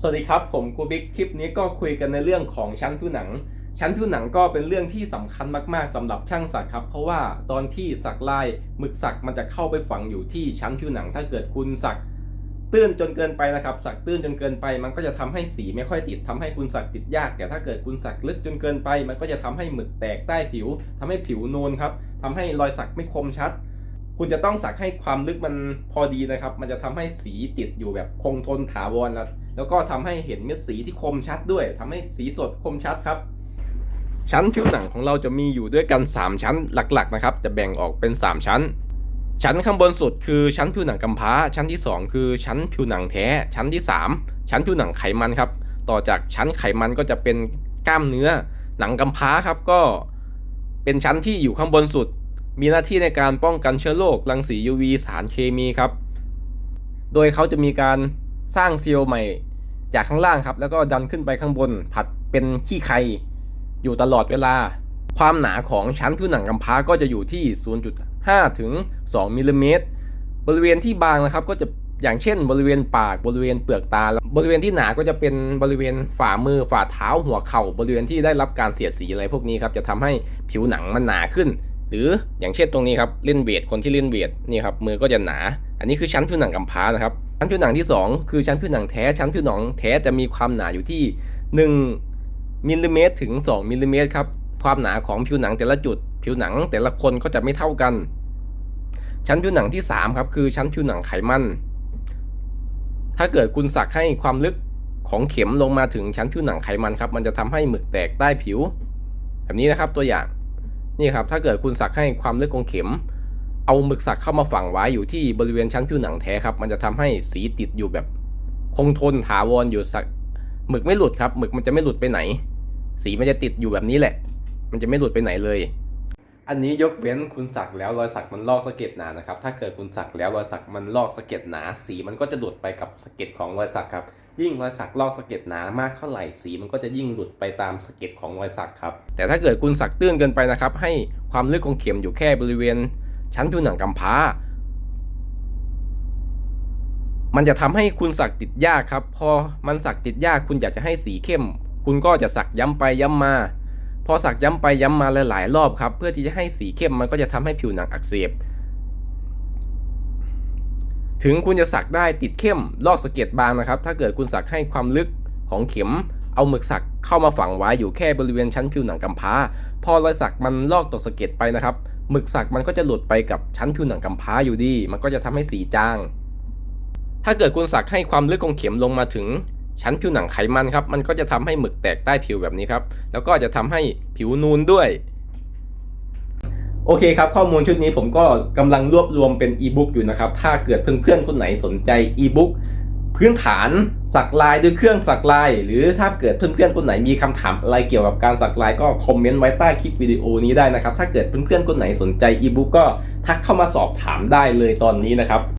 สวัสดีครับ ผมครูบิ๊กคลิปนี้ก็คุยกันในเรื่องของชั้นผิวหนัง ชั้นผิวหนังก็เป็นเรื่องที่สำคัญมากๆสำหรับช่างสักครับ เพราะว่าตอนที่สักลายหมึกสักมันจะเข้าไปฝังอยู่ที่ชั้นผิวหนัง ถ้าเกิดคุณสักตื้นจนเกินไปนะครับ สักตื้นจนเกินไป มันก็จะทำให้สีไม่ค่อยติดทำให้คุณสักติดยาก แต่ถ้าเกิดคุณสักลึกจนเกินไป มันก็จะทำให้หมึกแตกใต้ผิวทำให้ผิวนูนครับทำให้รอยสักไม่คมชัด คุณจะต้องสักให้ความลึกมันพอดีนะครับ มันจะทำให้สีติดอยู่แบบคงทนถาวรแล้ว แล้วก็ทำให้เห็นเม็ดสีที่คมชัดด้วยทำให้สีสดคมชัดครับ ชั้นผิวหนังของเราจะมีอยู่ด้วยกัน 3 ชั้นหลักๆนะครับ จะแบ่งออกเป็น 3 ชั้น ชั้นข้างบนสุดคือชั้นผิวหนังกำพร้า ชั้นที่ 2 คือชั้นผิวหนังแท้ ชั้นที่ 3 ชั้นผิวหนังไขมันครับ ต่อจากชั้นไขมันก็จะเป็นกล้ามเนื้อ หนังกำพร้าครับก็เป็นชั้นที่อยู่ข้างบนสุด มีหน้าที่ในการป้องกันเชื้อโรครังสี UV สารเคมีครับ โดยเขาจะมีการสร้างเซลล์ใหม่ จากข้างล่างครับ แล้วก็ดันขึ้นไปข้างบน ผัดเป็นขี้ไคอยู่ตลอดเวลา ความหนาของชั้นผิวหนังกำพร้าก็จะอยู่ที่ 0.5 ถึง 2มิลลิเมตรบริเวณที่บางนะครับก็จะอย่างเช่น บริเวณปากบริเวณเปลือกตา บริเวณที่หนาก็จะเป็นบริเวณฝ่ามือฝ่าเท้าหัวเข่า บริเวณที่ได้รับการเสียดสีอะไรพวกนี้ครับจะทำให้ผิวหนังมันหนาขึ้น หรืออย่างเช่นตรงนี้ครับเล่นเวทคนที่เล่นเวทนี่ครับมือก็จะหนา อันนี้คือชั้นผิวหนังกำพร้านะครับ ชั้นผิวหนังที่ 2 คือชั้นผิวหนังแท้ชั้นผิวหนังแท้จะมีความหนาอยู่ที่ 1มิลลิเมตรถึง 2มิลลิเมตรครับความหนาของผิวหนังแต่ละจุด ผิวหนังแต่ละคนก็จะไม่เท่ากัน ชั้นผิวหนังที่ 3 ครับคือชั้นผิวหนังไขมัน ถ้าเกิดคุณสักให้ความลึกของเข็มลงมาถึงชั้นผิวหนังไขมันครับมันจะทำให้หมึกแตกใต้ผิว แบบนี้นะครับตัวอย่างนี่ครับถ้าเกิดคุณสักให้ความลึกของเข็ม เอาหมึกสักเข้ามาฝังไว้อยู่ที่บริเวณชั้นผิวหนังแท้ครับ มันจะทำให้สีติดอยู่แบบคงทนถาวรอยู่สักหมึกไม่หลุดครับหมึกมันจะไม่หลุดไปไหน สีมันจะติดอยู่แบบนี้แหละ มันจะไม่หลุดไปไหนเลย อันนี้ยกเว้นคุณสักแล้วรอยสักมันลอกสะเก็ดหนานะครับ ถ้าเกิดคุณสักแล้วรอยสักมันลอกสะเก็ดหนา สีมันก็จะหลุดไปกับสะเก็ดของรอยสักครับ ยิ่งรอยสักลอกสะเก็ดหนามากเท่าไหร่สีมันก็จะยิ่งหลุดไปตามสะเก็ดของรอยสักครับ แต่ถ้าเกิดคุณสักตื้นเกินไปนะครับ ให้ความลึกของเข็มอยู่แค่บริเวณ ชั้นผิวหนังกำพร้า มันจะทำให้คุณสักติดยากครับ พอมันสักติดยากคุณอยากจะให้สีเข้ม คุณก็จะสักย้ำไปย้ำมา พอสักย้ำไปย้ำมาหลายๆรอบครับ เพื่อที่จะให้สีเข้มมันก็จะทำให้ผิวหนังอักเสบถึงคุณจะสักได้ติดเข้มลอกสะเก็ดบางนะครับ ถ้าเกิดคุณสักให้ความลึกของเข็มเอาหมึกสัก เข้ามาฝังไว้อยู่แค่บริเวณชั้นผิวหนังกำพร้า พอรอยสักมันลอกตกสะเก็ดไปนะครับหมึกสักมันก็จะหลุดไปกับชั้นผิวหนังกำพร้าอยู่ดี มันก็จะทำให้สีจาง ถ้าเกิดคุณสักให้ความลึกของเข็มลงมาถึงชั้นผิวหนังไขมันครับ มันก็จะทำให้หมึกแตกใต้ผิวแบบนี้ครับ แล้วก็จะทำให้ผิวนูนด้วย โอเคครับ ข้อมูลชุดนี้ผมก็กำลังรวบรวมเป็นอีบุ๊กอยู่นะครับ ถ้าเกิดเพื่อนๆคนไหนสนใจอีบุ๊ก พื้นฐานสักลายด้วยเครื่องสักลาย หรือถ้าเกิดเพื่อนๆคนไหนมีคำถามอะไรเกี่ยวกับการสักลายก็คอมเมนต์ไว้ใต้คลิปวิดีโอนี้ได้นะครับ ถ้าเกิดเพื่อนๆคนไหนสนใจอีบุ๊กก็ทักเข้ามาสอบถามได้เลยตอนนี้นะครับ